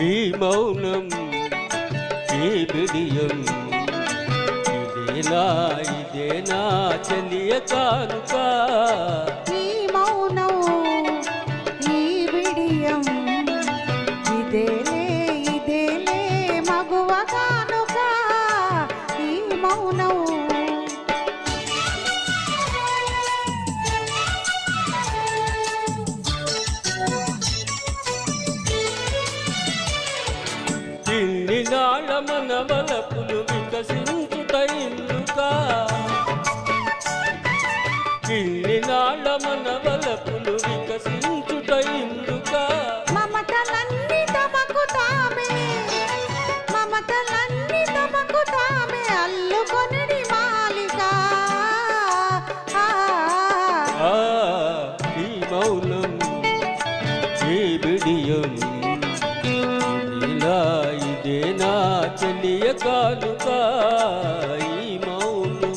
ఈ మౌనం ఈ బిడియం ఇదేనా ఇదేనా చలియ కానుక? ఈ మౌనం ఈ విడియం ఇదేలే నాళ్ళ మన వలపులు వికసించుట ఇందుక ఇన్ని నాళ్ళ మన వలపులు వికసించుట ఇందుక మమతలన్నీ తమకు తామే మమతలన్నీ తమకు తామే అల్లుకొనిడి మాలిక. ఈ మౌనం ఈ బిడియం ఇదిలా కానుక ఈ మౌనం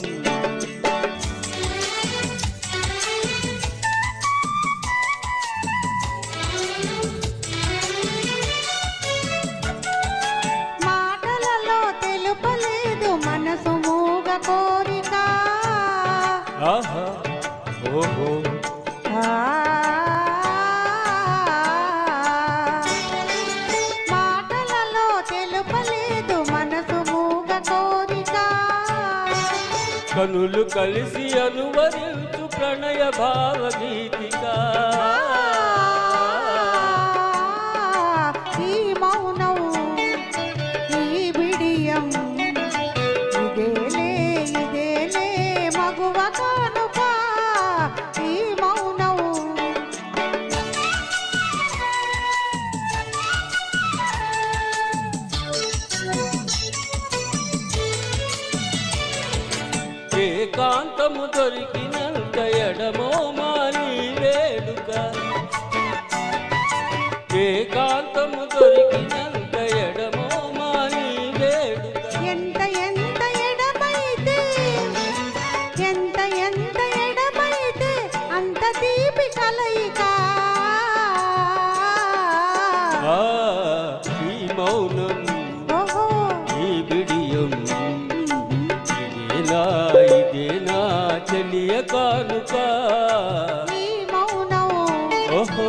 మాటలలో తెలుపలేదు మనసు మూగ కోరిక. ఆహా ఓహో. కనులు కలిసి అనువరించు ప్రణయ భావగీతిక ఈ మౌనం ఈ బిడియం ఇదేలే ఇదేలే మగువ ఏకాంతము దొరికినంత ఎడమో మాని వేడుక. ఏకాంతము దొరికినంత ఎడమో మాని వేడుక. ఎంత ఎంత ఎడమైతే ఎంత ఎంత ఎడమైతే అంత తీపి కలయిక. ఈ మౌనం. ఓహో ఇదేనా చెలియ కానుక ఈ మౌనం ఓహో